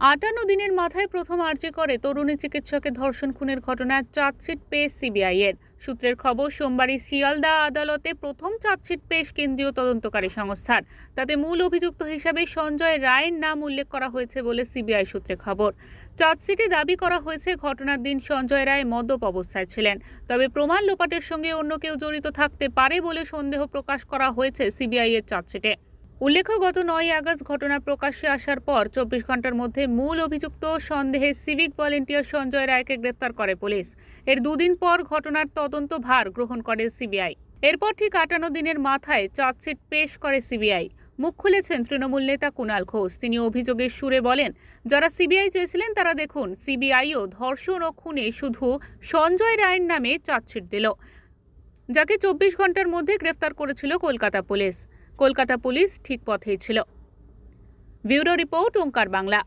আটান্ন দিনের মাথায় প্রথম আর্জি করে তরুণী চিকিৎসকের ধর্ষণ খুনের ঘটনার চার্জশিট পেশ সিবিআই এর। সূত্রের খবর, সোমবারই শিয়ালদা আদালতে প্রথম চার্জশিট পেশ কেন্দ্রীয় তদন্তকারী সংস্থার। তাতে মূল অভিযুক্ত হিসাবে সঞ্জয় রায়ের নাম উল্লেখ করা হয়েছে বলে সিবিআই সূত্রে খবর। চার্জশিটে দাবি করা হয়েছে, ঘটনার দিন সঞ্জয় রায় মদ্যপ অবস্থায় ছিলেন। তবে প্রমাণ লোপাটের সঙ্গে অন্য কেউ জড়িত থাকতে পারে বলে সন্দেহ প্রকাশ করা হয়েছে সিবিআই এর চার্জশিটে। উল্লেখ্য, গত নয় আগস্ট ঘটনা প্রকাশ্যে আসার পর চব্বিশ ঘণ্টার মধ্যে মূল অভিযুক্ত সন্দেহে সিভিক ভলেন্টিয়ার সঞ্জয় রায়কে গ্রেফতার করে পুলিশ। এর দুদিন পর ঘটনার তদন্ত ভার গ্রহণ করে সিবিআই। এরপর ঠিক আটান্ন দিনের মাথায় চার্জশিট পেশ করে সিবিআই। মুখ খুলেছেন তৃণমূল নেতা কুণাল ঘোষ। তিনি অভিযোগের সুরে বলেন, যারা সিবিআই চেয়েছিলেন তারা দেখুন, সিবিআইও ধর্ষণ ও খুনে শুধু সঞ্জয় রায়ের নামে চার্জশিট দিল, যাকে চব্বিশ ঘণ্টার মধ্যে গ্রেফতার করেছিল কলকাতা পুলিশ। কলকাতা পুলিশ ঠিক পথেই ছিল। Bureau report Omkar Bangla.